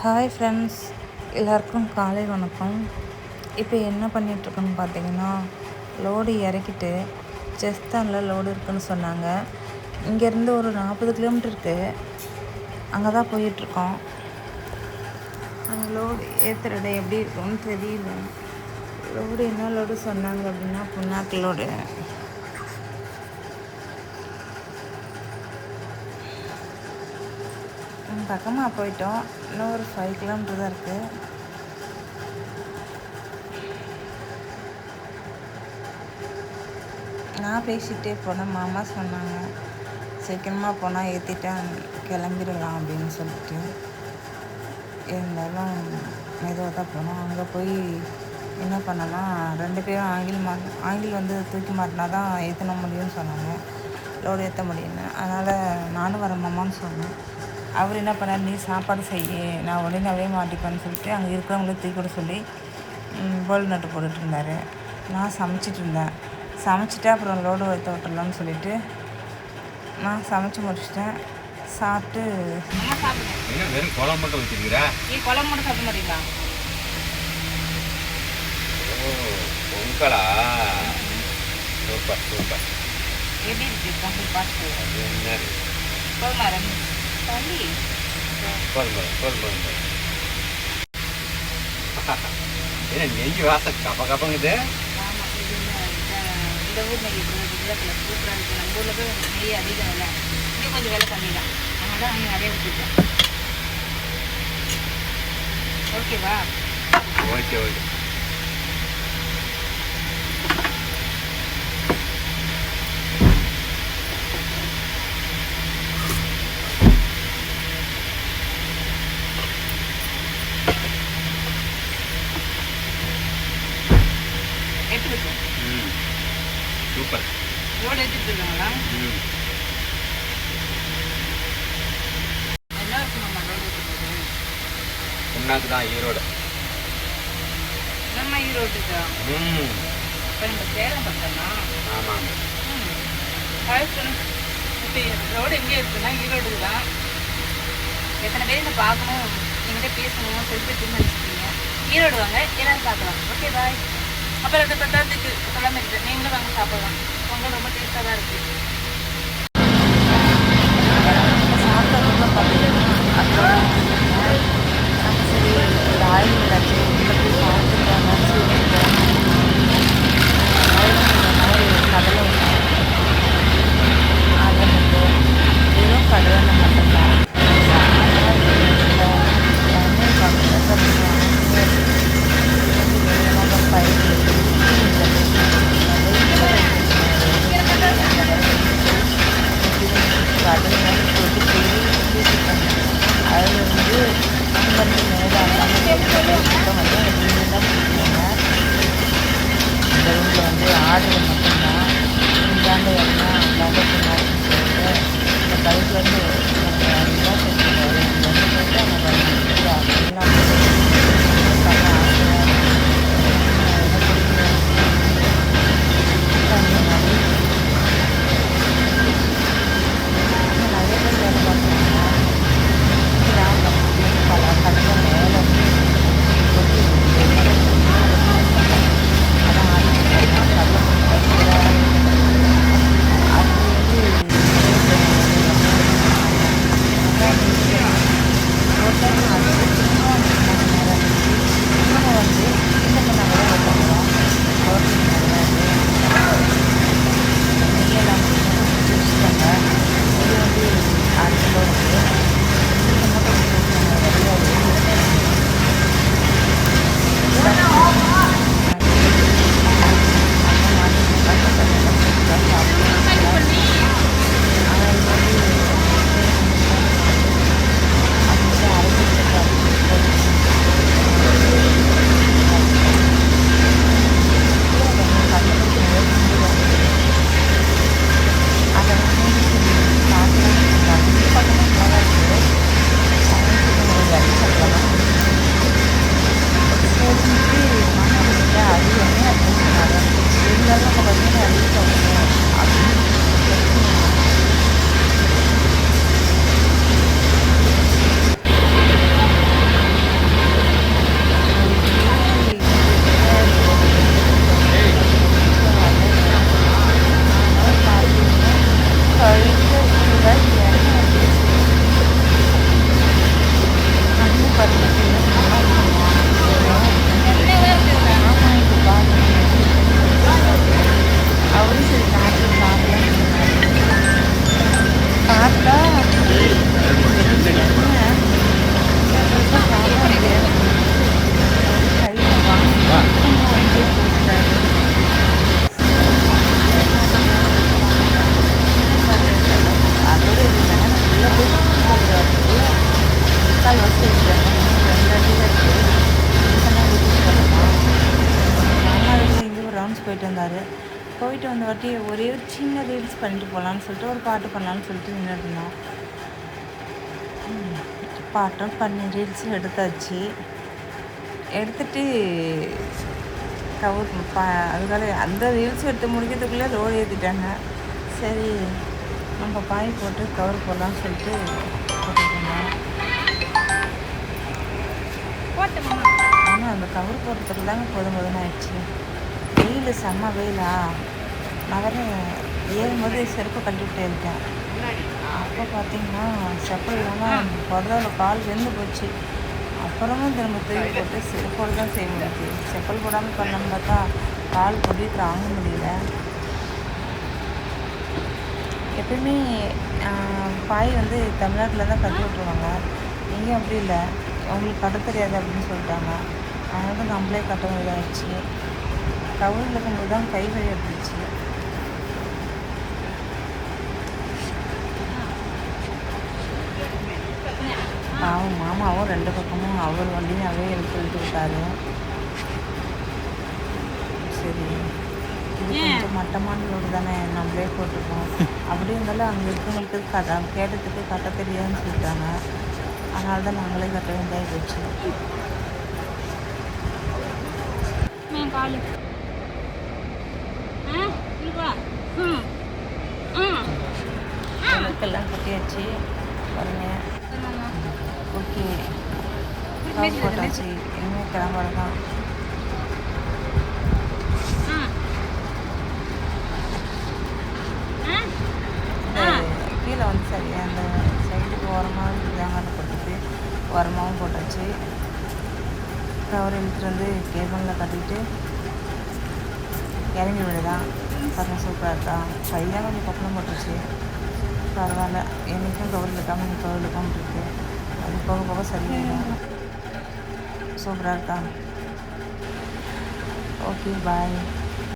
Hi friends எல்லாருக்கும் காலை வணக்கம். இப்போ என்ன பண்ணிகிட்ருக்கோன்னு பார்த்தீங்கன்னா லோடு இறக்கிட்டு செஸ்தானில் லோடு இருக்குன்னு சொன்னாங்க. இங்கேருந்து ஒரு நாற்பது கிலோமீட்டருக்கு அங்கே தான் போயிட்டுருக்கோம். அந்த லோடு ஏற்றுறது எப்படி இருக்கும்னு தெரியல. லோடு என்ன லோடு சொன்னாங்க அப்படின்னா புண்ணாக்கு லோடு. பக்கமாக போயிட்டோம். இன்னும் ஒரு ஃபைவ் கிலோமீட்டர் தான் இருக்குது நான் பேசிகிட்டே போனேன். மாமா சொன்னாங்க சீக்கிரமாக போனால் ஏற்றிட்டா கிளம்பிடலாம் அப்படின்னு சொல்லிட்டு. இருந்தாலும் மெதுவாக தான் போனோம். அங்கே போய் என்ன பண்ணலாம்? ரெண்டு பேரும் ஆங்கில் மா ஆங்கில் வந்து தூக்கி மாட்டினா தான் ஏற்றின முடியும்னு சொன்னாங்க. லோடு ஏற்ற முடியும்னு அதனால் நானும் வரேன் மாமான்னு சொன்னேன். அவர் என்ன பண்ணார் நீ சாப்பாடு செய்ய நான் ஒழுங்காகவே மாட்டிப்பேன்னு சொல்லிட்டு அங்கே இருக்கிறவங்களே தூக்கி கூட சொல்லி போல் நட்டு போட்டுட்டு இருந்தார். நான் சமைச்சிட்டு இருந்தேன். சமைச்சிட்டு அப்புறம் லோடு வைத்த விட்டுடலாம்னு சொல்லிட்டு நான் சமைச்சு முடிச்சிட்டேன். சாப்பிட்டு வெறும் குழம்பு மட்டும் வச்சிருக்கிறா? நீ குழம்பு மட்டும் சாப்பிட மாட்டீங்களா? ஓ பொங்கலா? Super super. எப்படி இருக்கு? பொங்கல் பார்த்து அது என்ன? போதுமா ரெண்டு தள்ளி. என்ன நெய் வாசம் கப்ப கப்பங்குது இந்த- ஊர் நெய் சூப்பராக இருக்குது நம்ம ஊரில் போய் நெய் அதிகம் விலை. இங்கே கொஞ்சம் விலை கம்மி தான் அதனால தான் அங்கே நிறைய விட்டுருக்கேன் ஓகேவா? Okay okay. ரோடு எடுத்துட்டு இருக்காங்களா ம். என்ன இருக்குமாம்மா ரோடு எடுத்துட்டு புண்ணாக்கு தான் ஈரோடு. நம்ம ஈரோட்டுக்கா ம். இப்போ நம்ம சேலம் பக்கம்னா ஆமாம் இப்போ ரோடு எங்கே இருக்குன்னா ஈரோடு தான். எத்தனை பேர் பார்க்கணும்? என்கிட்ட பேசணும் செலிப்ரேட் நினச்சிருக்கீங்க ஈரோடு வாங்க எல்லாரும் பார்க்கலாம். ஓகே பாய் அப்புறம் இந்த பத்தாவதுக்கு சொல்லாமல் இருக்குது நீங்களும் வாங்க சாப்பிடலாம். பொங்கல் ரொம்ப டேஸ்ட்டாக தான் இருக்குது சாப்பிட்டதுக்குள்ள பார்த்தீங்கன்னா அப்புறம் சரி ஒரு ஆயில் வந்து ஆடுகள் மட்டும்தான் இந்தாண்ட ரவுண்ட்ஸ் போயிட்டு வந்தார். போயிட்டு வந்த வாட்டி ஒரே ஒரு சின்ன ரீல்ஸ் பண்ணிட்டு போகலான்னு சொல்லிட்டு ஒரு பாட்டு பண்ணலான்னு சொல்லிட்டு நின்றுட்டு இருந்தோம். பாட்டும் பண்ணி ரீல்ஸும் எடுத்தாச்சு. எடுத்துட்டு கவர் பா அதுக்காக அந்த ரீல்ஸ் எடுத்து முடிக்கிறதுக்குள்ளே லோடு ஏற்றிட்டாங்க சரி நம்ம பாய் போட்டு கவர் போடலாம்னு சொல்லிட்டு போட்டுருந்தோம் ஆனால் அந்த கவர் போடுறதுக்கு தாங்க போதும் போதும்னு ஆயிடுச்சு. வெயில் செம்ம வெயிலா? வர ஏறும்போது செருப்பு கட்டிவிட்டு இருக்கேன். அப்போ பார்த்தீங்கன்னா செப்பல் இல்லாமல் புடவை கால் வெந்து போச்சு. அப்புறமும் திரும்ப தூக்கி போட்டு செருப்போடு தான் செய்ய முடியுது செப்பல் போடாமல் பண்ணோம்னு பார்த்தா கால் பொடி தாங்க முடியல. எப்பயுமே பாய் வந்து தமிழ்நாட்டில் தான் கட்டி விட்ருவாங்க இங்கேயும் அப்படி இல்லை. உங்களுக்கு கட்ட தெரியாது அப்படின்னு சொல்லிட்டாங்க. அதனால தான் நம்மளே கட்ட வேண்டியதாகிடுச்சு கவுரில் இருக்கும்போது தான் கை வலி எடுத்துச்சு பாவம் மாமாவும் ரெண்டு பக்கமும் அவர் வண்டியும் அவே இழுத்து விட்டாரு சரி இது கொஞ்சம் மட்டமான லோடு தானே நம்மளே போட்டுப்போம். அப்படி இருந்தாலும் அங்கே இருக்கவங்களுக்கு கட்ட கேட்டதுக்கு கட்ட தெரியாதுன்னு சொல்லிட்டாங்க. அதனால தான் நாங்களே கட்ட வேண்டியதாக போச்சு காலு. இல்வா ம் ம் எங்களுக்கெல்லாம் கட்டியாச்சு பாருங்க ஓகே போட்டாச்சு. இனிமேல் கிளம்புறது தான் கீழே வந்து சரி அந்த சைடுக்கு ஓரமாக தேங்காய் போட்டுட்டு ஓரமாகவும் போட்டாச்சு. கவர் இழுத்துட்டு வந்து கேபிளில் கட்டிட்டு இறங்கி விடுதான் பாருங்கள் சூப்பராக இருக்கா? கையாக கொஞ்சம் கொப்பளம் போட்டுருச்சு. பரவாயில்ல. என்றைக்கும் கவர் இருக்காமல் இன்னைக்கு கவர் இழுக்காமல் இருக்கு. அது போக போக சரியாயிடும். சூப்பராக இருக்கா? Okay bye